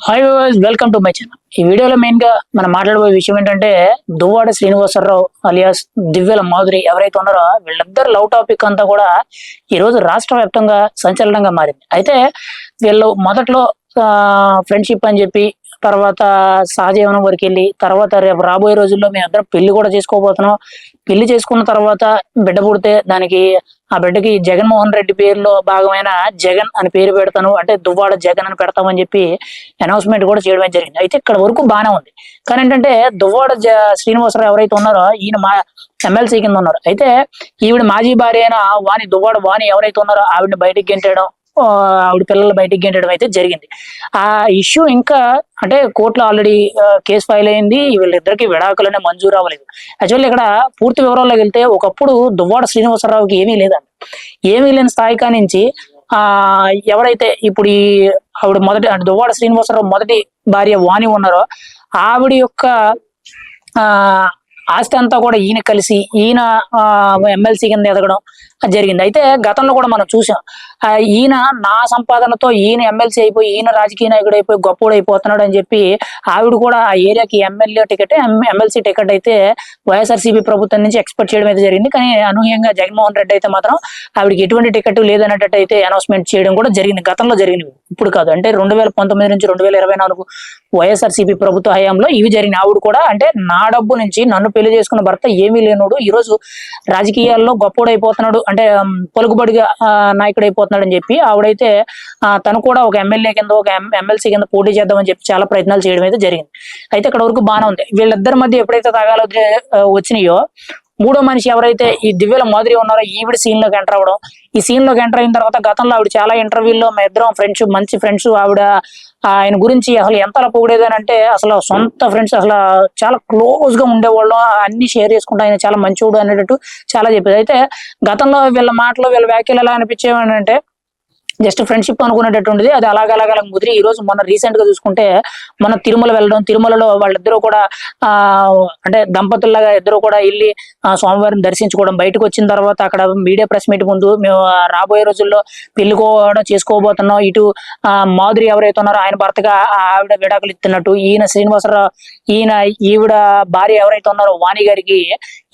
Hi welcome to my channel ఈ వీడియోలో మెయిన్గా మనం మాట్లాడబోయే విషయం ఏంటంటే దువ్వాడ శ్రీనివాసరావు అలియాస్ దివ్యల మాధురి ఎవరైతే ఉన్నారో వీళ్ళిద్దరు లవ్ టాపిక్ అంతా కూడా ఈ రోజు రాష్ట్ర వ్యాప్తంగా సంచలనంగా మారింది. అయితే వీళ్ళు మొదట్లో ఫ్రెండ్షిప్ అని చెప్పి తర్వాత సహజీవనం వరకు వెళ్ళి తర్వాత రేపు రాబోయే రోజుల్లో మేము అందరం పెళ్ళి కూడా చేసుకోబోతున్నాం. పెళ్ళి చేసుకున్న తర్వాత బిడ్డ పుడితే దానికి ఆ బిడ్డకి జగన్మోహన్ రెడ్డి పేరులో భాగమైన జగన్ అని పేరు పెడతాను. అంటే దువ్వాడ జగన్ అని పెడతామని చెప్పి అనౌన్స్మెంట్ కూడా చేయడం జరిగింది. అయితే ఇక్కడ వరకు బాగానే ఉంది. కానీ ఏంటంటే దువ్వాడ జ శ్రీనివాసరావు ఎవరైతే ఉన్నారో ఈయన మా ఎమ్మెల్సీ కింద ఉన్నారు. అయితే ఈవిడ మాజీ భార్య అయిన వాణి దువ్వాడ వాణి ఎవరైతే ఉన్నారో ఆవిడని బయటికి గెంటేయడం ఆవిడ పిల్లలు బయటికి గెంటడం అయితే జరిగింది. ఆ ఇష్యూ ఇంకా అంటే కోర్టులో ఆల్రెడీ కేసు ఫైల్ అయింది. వీళ్ళిద్దరికి విడాకులనే మంజూరు అవ్వలేదు. యాక్చువల్లీ ఇక్కడ పూర్తి వివరాల్లోకి వెళ్తే ఒకప్పుడు దువ్వాడ శ్రీనివాసరావుకి ఏమీ లేదండి ఏమీ లేని స్థాయి కానించి ఆ ఎవరైతే ఇప్పుడు ఈ ఆవిడ మొదటి అంటే దువ్వాడ శ్రీనివాసరావు మొదటి భార్య వాణి ఉన్నారో ఆవిడ యొక్క ఆ ఆస్తి అంతా కూడా ఈయన కలిసి ఈయన ఎమ్మెల్సీ కింద ఎదగడం జరిగింది. అయితే గతంలో కూడా మనం చూసాం. ఈయన నా సంపాదనతో ఈయన ఎమ్మెల్సీ అయిపోయి ఈయన రాజకీయ నాయకుడు అయిపోయి గొప్పడు అయిపోతున్నాడు అని చెప్పి ఆవిడ కూడా ఆ ఏరియాకి ఎమ్మెల్యే టికెట్ ఎమ్మెల్సీ టికెట్ అయితే వైఎస్ఆర్సీపీ ప్రభుత్వం నుంచి ఎక్స్పెక్ట్ చేయడం అయితే జరిగింది. కానీ అనూహ్యంగా జగన్మోహన్ రెడ్డి అయితే మాత్రం ఆవిడకి ఎటువంటి టికెట్ లేదన్నట్టు అయితే అనౌన్స్మెంట్ చేయడం కూడా జరిగింది. గతంలో జరిగింది ఇప్పుడు కాదు. అంటే రెండు వేల పంతొమ్మిది నుంచి రెండు వేల ఇరవై నాలుగు వైఎస్ఆర్సీపీ ప్రభుత్వ హయాంలో ఇవి జరిగిన ఆవిడ కూడా అంటే నా డబ్బు నుంచి నన్ను పెళ్ళి చేసుకున్న భర్త ఏమీ లేనోడు. ఈరోజు రాజకీయాల్లో గొప్పోడు అయిపోతున్నాడు అంటే పలుకుబడిగా ఆ, నాయకుడు అయిపోతున్నాడు అని చెప్పి ఆవిడైతే ఆ, తను కూడా ఒక ఎమ్మెల్యే కింద ఒక ఎమ్మెల్సీ కింద పోటీ చేద్దామని చెప్పి చాలా ప్రయత్నాలు చేయడం అయితే జరిగింది. అయితే ఇక్కడ వరకు బాగానే ఉంది. వీళ్ళిద్దరి మధ్య ఎప్పుడైతే తగాలు వచ్చినాయో మూడో మనిషి ఎవరైతే ఈ దివ్యల మాదిరి ఉన్నారో ఈవిడ సీన్లోకి ఎంటర్ అవ్వడం. ఈ సీన్లోకి ఎంటర్ అయిన తర్వాత గతంలో ఆవిడ చాలా ఇంటర్వ్యూల్లో మా ఇద్దరం ఫ్రెండ్స్ మంచి ఫ్రెండ్స్ ఆవిడ ఆయన గురించి అసలు ఎంత అలా పొగిడేదని అంటే అసలు సొంత ఫ్రెండ్స్ అసలు చాలా క్లోజ్గా ఉండేవాళ్ళం. అన్ని షేర్ చేసుకుంటా ఆయన చాలా మంచివాడు అనేటట్టు చాలా చెప్పేది. అయితే గతంలో వీళ్ళ మాటలు వీళ్ళ వ్యాఖ్యలు ఎలా అనిపించేవి అంటే జస్ట్ ఫ్రెండ్షిప్ అనుకునేటటువంటిది అది అలాగ అలాగ అలాగ ముదిరి ఈ రోజు మొన్న రీసెంట్గా చూసుకుంటే మన తిరుమల వెళ్ళడం తిరుమలలో వాళ్ళిద్దరూ కూడా ఆ అంటే దంపతుల్లాగా ఇద్దరు కూడా వెళ్ళి స్వామివారిని దర్శించుకోవడం బయటకు వచ్చిన తర్వాత అక్కడ మీడియా ప్రెస్ మీట్ ముందు మేము రాబోయే రోజుల్లో పెళ్ళి కూడా చేసుకోబోతున్నాం. ఇటు ఆ, మాధురి ఎవరైతే ఉన్నారో ఆయన భర్తగా ఆ ఆవిడ విడాకులు ఇస్తున్నట్టు ఈయన శ్రీనివాసరావు ఈయన ఈవిడ భార్య ఎవరైతే ఉన్నారో వాణి గారికి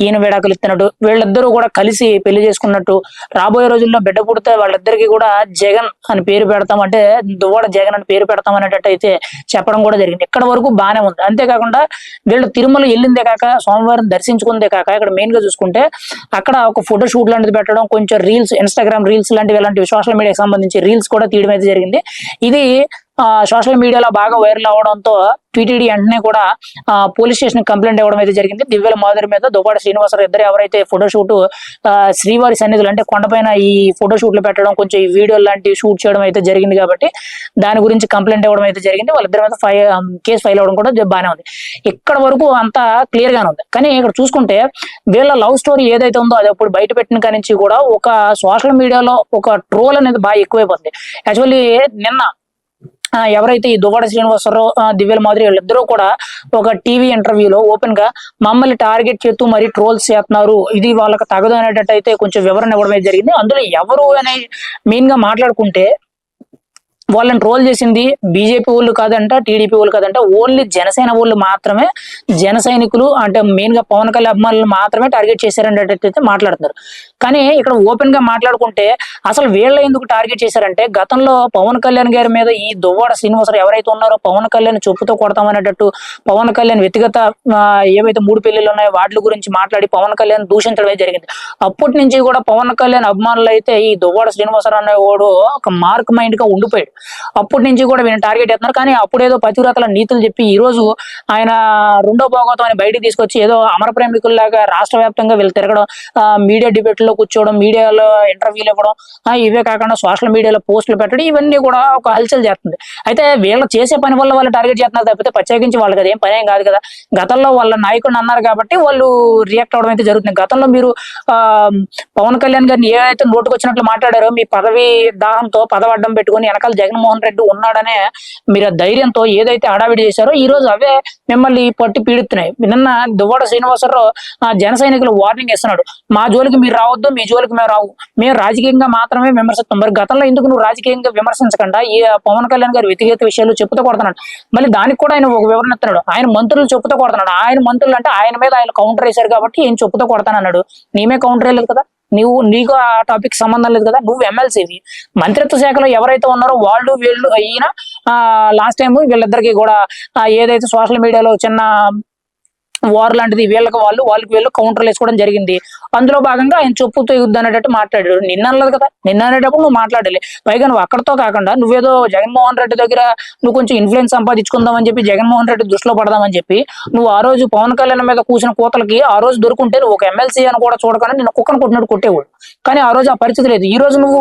ఈయన విడాకులు ఇస్తున్నట్టు వీళ్ళిద్దరూ కూడా కలిసి పెళ్ళి చేసుకున్నట్టు రాబోయే రోజుల్లో బిడ్డ పుడితే వాళ్ళిద్దరికి కూడా జగన్ అని పేరు పెడతాం అంటే దువ్వాడ జగన్ అని పేరు పెడతాం అనేటట్టు అయితే చెప్పడం కూడా జరిగింది. ఇక్కడ వరకు బాగానే ఉంది. అంతేకాకుండా వీళ్ళు తిరుమల వెళ్ళిందే కాక సోమవారం దర్శించుకుందే కాక ఇక్కడ మెయిన్గా చూసుకుంటే అక్కడ ఒక ఫోటో షూట్ లాంటిది పెట్టడం కొంచెం రీల్స్ ఇన్స్టాగ్రామ్ రీల్స్ లాంటివి ఇలాంటివి సోషల్ మీడియాకి సంబంధించి రీల్స్ కూడా తీయడం అయితే జరిగింది. ఇది సోషల్ మీడియాలో బాగా వైరల్ అవడంతో టీటీడీ వెంటనే కూడా పోలీస్ స్టేషన్ కంప్లైంట్ ఇవ్వడం అయితే జరిగింది. దివ్యల మాధురి మీద దువ్వాడ శ్రీనివాసరావు ఇద్దరు ఎవరైతే ఫోటోషూట్ శ్రీవారి సన్నిధులు అంటే కొండపైన ఈ ఫోటోషూట్లు పెట్టడం కొంచెం ఈ వీడియో లాంటివి షూట్ చేయడం అయితే జరిగింది కాబట్టి దాని గురించి కంప్లైంట్ ఇవ్వడం అయితే జరిగింది. వాళ్ళిద్దరి మీద ఫై కేసు ఫైల్ అవ్వడం కూడా బాగానే ఉంది. ఇక్కడ వరకు అంతా క్లియర్ గానే ఉంది. కానీ ఇక్కడ చూసుకుంటే వీళ్ళ లవ్ స్టోరీ ఏదైతే ఉందో అది అప్పుడు బయట పెట్టిన కానించి కూడా ఒక సోషల్ మీడియాలో ఒక ట్రోల్ అనేది బాగా ఎక్కువైపోతుంది యాక్చువల్లీ నిన్న ఎవరైతే ఈ దువ్వాడ శ్రీనివాసరావు దివ్యల మాదిరి వీళ్ళిద్దరూ కూడా ఒక టీవీ ఇంటర్వ్యూలో ఓపెన్గా మమ్మల్ని టార్గెట్ చేస్తూ మరి ట్రోల్స్ చేస్తున్నారు. ఇది వాళ్ళకి తగదు అనేటట్టు అయితే కొంచెం వివరణ ఇవ్వడం జరిగింది. అందులో ఎవరు అనే మెయిన్గా మాట్లాడుకుంటే వాళ్ళని ట్రోల్ చేసింది బీజేపీ వాళ్ళు కాదంట టీడీపీ వాళ్ళు కాదంట. ఓన్లీ జనసేన వాళ్ళు మాత్రమే జన సైనికులు అంటే మెయిన్గా పవన్ కళ్యాణ్ అభిమానులు మాత్రమే టార్గెట్ చేశారనేటట్టయితే మాట్లాడుతున్నారు. కానీ ఇక్కడ ఓపెన్గా మాట్లాడుకుంటే అసలు వీళ్ళ ఎందుకు టార్గెట్ చేశారంటే గతంలో పవన్ కళ్యాణ్ గారి మీద ఈ దువ్వాడ శ్రీనివాసరావు ఎవరైతే ఉన్నారో పవన్ కళ్యాణ్ చెప్పుతో కొడతామనేటట్టు పవన్ కళ్యాణ్ వ్యక్తిగత ఏవైతే మూడు పెళ్ళిళ్ళు ఉన్నాయో వాటి గురించి మాట్లాడి పవన్ కళ్యాణ్ దూషించడం అయితే జరిగింది. అప్పటి నుంచి కూడా పవన్ కళ్యాణ్ అభిమానులు అయితే ఈ దువ్వాడ శ్రీనివాసరావు అనేవాడు ఒక మార్క్ మైండ్గా ఉండిపోయాడు. అప్పటి నుంచి కూడా వీళ్ళని టార్గెట్ చేస్తున్నారు. కానీ అప్పుడేదో పతివ్రతల నీతులు చెప్పి ఈ రోజు ఆయన రెండో భాగవతం అని బయటికి తీసుకొచ్చి ఏదో అమర ప్రేమికుల్లాగా రాష్ట్ర వ్యాప్తంగా వీళ్ళు తిరగడం మీడియా డిబేట్లో కూర్చోవడం మీడియాలో ఇంటర్వ్యూలు ఇవ్వడం ఇవే కాకుండా సోషల్ మీడియాలో పోస్టులు పెట్టడం ఇవన్నీ కూడా ఒక హల్చల్ చేస్తుంది. అయితే వీళ్ళు చేసే పని వల్ల వాళ్ళు టార్గెట్ చేస్తున్నారు తప్పితే ప్రత్యేకించి వాళ్ళకి అదేం పని ఏం కాదు కదా. గతంలో వాళ్ళ నాయకుడిని అన్నారు కాబట్టి వాళ్ళు రియాక్ట్ అవడం అయితే జరుగుతుంది. గతంలో మీరు ఆ పవన్ కళ్యాణ్ గారిని ఏదైతే నోటుకు వచ్చినట్లు మాట్లాడారో మీ పదవి దాహంతో పదవడ్డం పెట్టుకొని వెనకాల జగన్మోహన్ రెడ్డి ఉన్నాడనే మీరు ఆ ధైర్యంతో ఏదైతే హడావిడి చేశారో ఈ రోజు అవే మిమ్మల్ని పట్టి పీడుతున్నాయి నిన్న దువ్వాడ శ్రీనివాసరావు ఆ, జన సైనికులు వార్నింగ్ ఇస్తున్నాడు. మా జోలికి మీరు రావద్దు మీ జోలికి మేము రావు. మేము రాజకీయంగా మాత్రమే విమర్శిస్తాం మరి గతంలో ఎందుకు నువ్వు రాజకీయంగా విమర్శించకుండా ఈ పవన్ కళ్యాణ్ గారు వ్యతిరేక విషయాలు చెప్పుతూ కొడుతున్నాడు. మళ్ళీ దానికి కూడా ఆయన ఒక వివరణ ఇస్తున్నాడు. ఆయన మంత్రులు చెప్పుతూ కొడుతున్నాడు. ఆయన మంత్రులు అంటే ఆయన మీద ఆయన కౌంటర్ వేశారు కాబట్టి ఏం చెప్పుతూ కొడతానన్నాడు. నేమే కౌంటర్ వేయలేదు కదా? నువ్వు నీకు ఆ టాపిక్ సంబంధం లేదు కదా నువ్వు ఎమ్మెల్సీవి మంత్రిత్వ శాఖలో ఎవరైతే ఉన్నారో వాళ్ళు వీళ్ళు అయినా లాస్ట్ టైం వీళ్ళిద్దరికి కూడా ఏదైతే సోషల్ మీడియాలో చిన్న వార్ లాంటిది. వీళ్ళకి వాళ్ళు వాళ్ళకి వీళ్ళు కౌంటర్లు వేసుకోవడం జరిగింది. అందులో భాగంగా ఆయన చెప్పుతో యుద్ధం అనేటట్టు మాట్లాడాడు. నిన్న అనలేదు కదా. నిన్న అనేటప్పుడు నువ్వు మాట్లాడాలి. పైగా నువ్వు అక్కడతో కాకుండా నువ్వేదో జగన్మోహన్ రెడ్డి దగ్గర నువ్వు కొంచెం ఇన్ఫ్లుయెన్స్ సంపాదించుకుందామని చెప్పి జగన్మోహన్ రెడ్డి దృష్టిలో పడదామని చెప్పి నువ్వు ఆ రోజు పవన్ కళ్యాణ్ మీద కూసిన కూతలకి ఆ రోజు దొరుకుంటే నువ్వు ఒక ఎమ్మెల్సీ అని కూడా చూడకుండా నిన్ను కుక్కను కొట్టినట్టు కొట్టేవాడు. కానీ ఆ రోజు ఆ పరిస్థితి లేదు. ఈ రోజు నువ్వు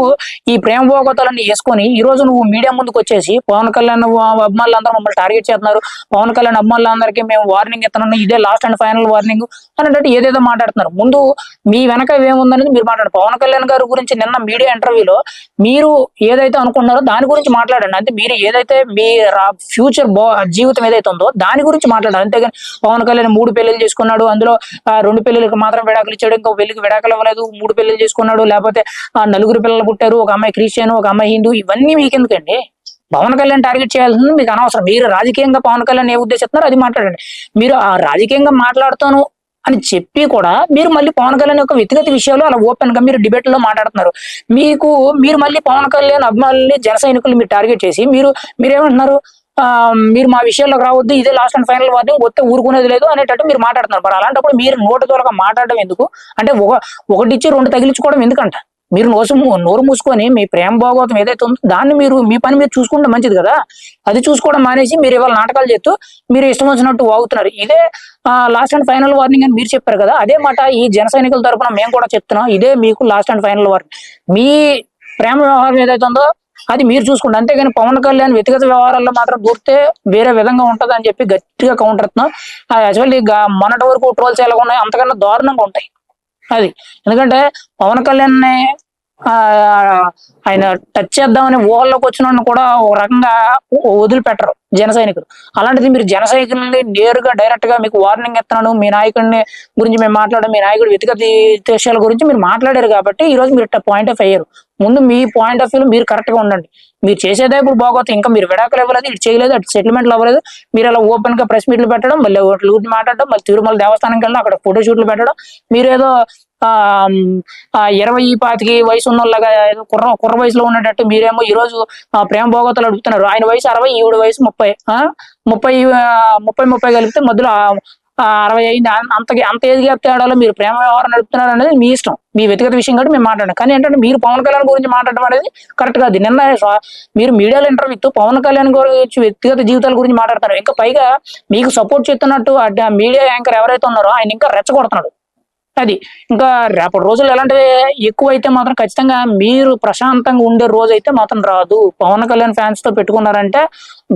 ఈ ప్రేమ భోగతాలన్నీ వేసుకొని ఈ రోజు నువ్వు మీడియా ముందుకు వచ్చేసి పవన్ కళ్యాణ్ అభిమానులు అందరూ మమ్మల్ని టార్గెట్ చేస్తున్నారు. పవన్ కళ్యాణ్ అభిమానులందరికీ మేము వార్నింగ్ ఇస్తున్నాను ఇదే లాస్ట్ అండ్ ఫైనల్ వార్నింగ్ అన్నట్టు ఏదేదో మాట్లాడుతున్నారు. ముందు మీ వెనక ఏముందనేది మీరు మాట్లాడు. పవన్ కళ్యాణ్ గారి గురించి నిన్న మీడియా ఇంటర్వ్యూలో మీరు ఏదైతే అనుకున్నారో దాని గురించి మాట్లాడండి. అంటే మీరు ఏదైతే మీ ఫ్యూచర్ జీవితం ఏదైతే ఉందో దాని గురించి మాట్లాడాలి అంతేగాని పవన్ కళ్యాణ్ మూడు పెళ్ళి చేసుకున్నాడు. అందులో రెండు పెళ్ళికి మాత్రం విడాకులు ఇచ్చాడు. ఇంకో పెళ్ళికి విడాకులు ఇవ్వలేదు. మూడు పెళ్ళిలు చేసుకున్నాడు. లేకపోతే ఆ, నలుగురు పిల్లలు పుట్టారు. ఒక అమ్మాయి క్రిస్టియన్ ఒక అమ్మాయి హిందూ. ఇవన్నీ మీకు ఎందుకండి పవన్ కళ్యాణ్ టార్గెట్ చేయాల్సింది మీకు అనవసరం. మీరు రాజకీయంగా పవన్ కళ్యాణ్ ఏ ఉద్దేశిస్తున్నారో అది మాట్లాడండి. మీరు ఆ రాజకీయంగా మాట్లాడుతాను అని చెప్పి కూడా మీరు మళ్ళీ పవన్ కళ్యాణ్ యొక్క వ్యక్తిగత విషయాలు అలా ఓపెన్గా మీరు డిబేట్లో మాట్లాడుతున్నారు. మీకు మీరు మళ్ళీ పవన్ కళ్యాణ్ అభిమానుల్ని జన సైనికులు మీరు టార్గెట్ చేసి మీరు మీరేమంటున్నారు? ఆ, మీరు మా విషయాల్లోకి రావద్దు ఇదే లాస్ట్ అండ్ ఫైనల్ వార్నింగ్ వస్తే ఊరుకునేది లేదు అనేటట్టు మీరు మాట్లాడుతున్నారు. మరి అలాంటప్పుడు మీరు నోటి తోలగా మాట్లాడడం ఎందుకు? అంటే ఒక ఒకటిచ్చి రెండు తగిలించుకోవడం ఎందుకంట? మీరు నోసు నోరు మూసుకొని మీ ప్రేమ భాగవతం ఏదైతే ఉందో దాన్ని మీరు మీ పని మీరు చూసుకుంటే మంచిది కదా? అది చూసుకోవడం మానేసి మీరు ఇవాళ నాటకాలు చేస్తూ మీరు ఇష్టం వచ్చినట్టు వాగుతున్నారు. ఇదే లాస్ట్ అండ్ ఫైనల్ వార్నింగ్ అని మీరు చెప్పారు కదా? అదే మాట ఈ జన సైనికుల తరఫున మేము కూడా చెప్తున్నాం. ఇదే మీకు లాస్ట్ అండ్ ఫైనల్ వార్నింగ్ మీ ప్రేమ వ్యవహారం ఏదైతే ఉందో అది మీరు చూసుకోండి. అంతేగాని పవన్ కళ్యాణ్ వ్యక్తిగత వ్యవహారాల్లో మాత్రం దూరితే వేరే విధంగా ఉంటుంది అని చెప్పి గట్టిగా కౌంటర్ అవుతున్నాం యాక్చువల్లీ మొన్నటి వరకు ట్రోల్స్ ఎలా ఉన్నాయి అంతకన్నా దారుణంగా ఉంటాయి. అది. ఎందుకంటే పవన్ కళ్యాణ్ ఆయన టచ్ చేద్దామని ఊహల్లోకి వచ్చిన కూడా ఒక రకంగా వదిలిపెట్టరు జన సైనికులు. అలాంటిది మీరు జన సైనికుల్ని నేరుగా డైరెక్ట్గా మీకు వార్నింగ్ ఇస్తున్నాను మీ నాయకుడిని గురించి మేము మాట్లాడడం మీ నాయకుడు వ్యక్తిగత విషయాల గురించి మీరు మాట్లాడారు కాబట్టి ఈ రోజు మీరు పాయింట్ ఆఫ్ అయ్యారు. ముందు మీ పాయింట్ ఆఫ్ వ్యూలో మీరు కరెక్ట్గా ఉండండి. మీరు చేసేదే ఇప్పుడు బాగోతుంది ఇంకా మీరు విడాకులు ఇవ్వలేదు ఇటు చేయలేదు అటు సెటిల్మెంట్లు అవ్వలేదు. మీరు అలా ఓపెన్గా ప్రెస్ మీట్లు పెట్టడం మళ్ళీ ఒకటి మాట్లాడడం మళ్ళీ తిరుమల దేవస్థానం వెళ్ళడం అక్కడ ఫోటో షూట్లు పెట్టడం. మీరు ఏదో ఇరవై పాతికి వయసు ఉన్నోళ్ళగా ఏదో కుర్ర కుర్ర వయసులో ఉన్నట్టు మీరేమో ఈ రోజు ప్రేమ భోగతలు అడుగుతున్నారు. ఆయన వయసు అరవై ఈవిడ వయసు ముప్పై ముప్పై ఆ, ముప్పై ముప్పై కలిపితే మధ్యలో అరవై అయింది. అంత అంత ఏజ్ గ్యాప్ తేడాలో మీరు ప్రేమ వ్యవహారం నడుపుతున్నారు అనేది మీ ఇష్టం. మీ వ్యక్తిగత విషయం కాబట్టి మేము మాట్లాడాం కానీ ఏంటంటే మీరు పవన్ కళ్యాణ్ గురించి మాట్లాడడం అనేది కరెక్ట్ కాదు. నిన్న మీరు మీడియాలో ఇంటర్వ్యూ ఇస్తూ పవన్ కళ్యాణ్ గురించి వ్యక్తిగత జీవితాల గురించి మాట్లాడతారు ఇంకా పైగా మీకు సపోర్ట్ చేస్తున్నట్టు మీడియా యాంకర్ ఎవరైతే ఉన్నారో ఆయన ఇంకా రెచ్చగొడుతున్నాడు. అది. ఇంకా రేపటి రోజులు ఎలాంటివి ఎక్కువ అయితే మాత్రం ఖచ్చితంగా మీరు ప్రశాంతంగా ఉండే రోజు అయితే మాత్రం రాదు. పవన్ కళ్యాణ్ ఫ్యాన్స్తో పెట్టుకున్నారంటే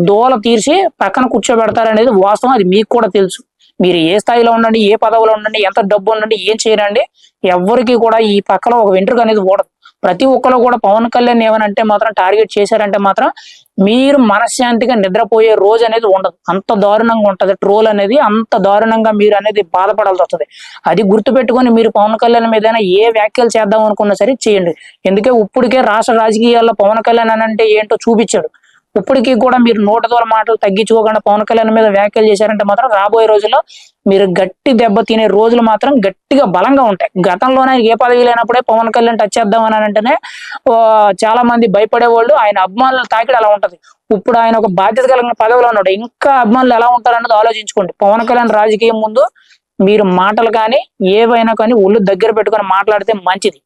దోల తీర్చి పక్కన కూర్చోబెడతారనేది వాస్తవం. అది మీకు కూడా తెలుసు. మీరు ఏ స్థాయిలో ఉండండి ఏ పదవిలో ఉండండి ఎంత డబ్బు ఉండండి ఏం చేయరండి ఎవరికి కూడా ఈ పక్కలో ఒక వెంట్రుక అనేది ఓడదు ప్రతి ఒక్కరు కూడా పవన్ కళ్యాణ్ ఏమనంటే మాత్రం టార్గెట్ చేశారంటే మాత్రం మీరు మనశ్శాంతిగా నిద్రపోయే రోజు అనేది ఉండదు. అంత దారుణంగా ఉంటుంది. ట్రోల్ అనేది అంత దారుణంగా మీరు అనేది బాధపడాల్సి వస్తుంది. అది గుర్తుపెట్టుకొని మీరు పవన్ కళ్యాణ్ మీద ఏ వ్యాఖ్యలు చేద్దాం అనుకున్నా సరే చేయండి. ఎందుకే ఇప్పటికే రాష్ట్ర రాజకీయాల్లో పవన్ కళ్యాణ్ అని అంటే ఏంటో చూపించాడు. ఇప్పటికీ కూడా మీరు నోట ద్వారా మాటలు తగ్గించుకోకుండా పవన్ కళ్యాణ్ మీద వ్యాఖ్యలు చేశారంటే మాత్రం రాబోయే రోజుల్లో మీరు గట్టి దెబ్బ తినే రోజులు మాత్రం గట్టిగా బలంగా ఉంటాయి. గతంలోనే ఏ పదవి లేనప్పుడే పవన్ కళ్యాణ్ టచ్ చేద్దాం అని అంటేనే ఓ, చాలా మంది భయపడేవాళ్ళు. ఆయన అభిమానుల తాకిడి అలా ఉంటది. ఇప్పుడు ఆయన ఒక బాధ్యత కలిగిన పదవిలో ఉన్నాడు. ఇంకా అభిమానులు ఎలా ఉంటారన్నది ఆలోచించుకోండి. పవన్ కళ్యాణ్ రాజకీయం ముందు మీరు మాటలు కానీ ఏవైనా కానీ ఒళ్ళు దగ్గర పెట్టుకొని మాట్లాడితే మంచిది.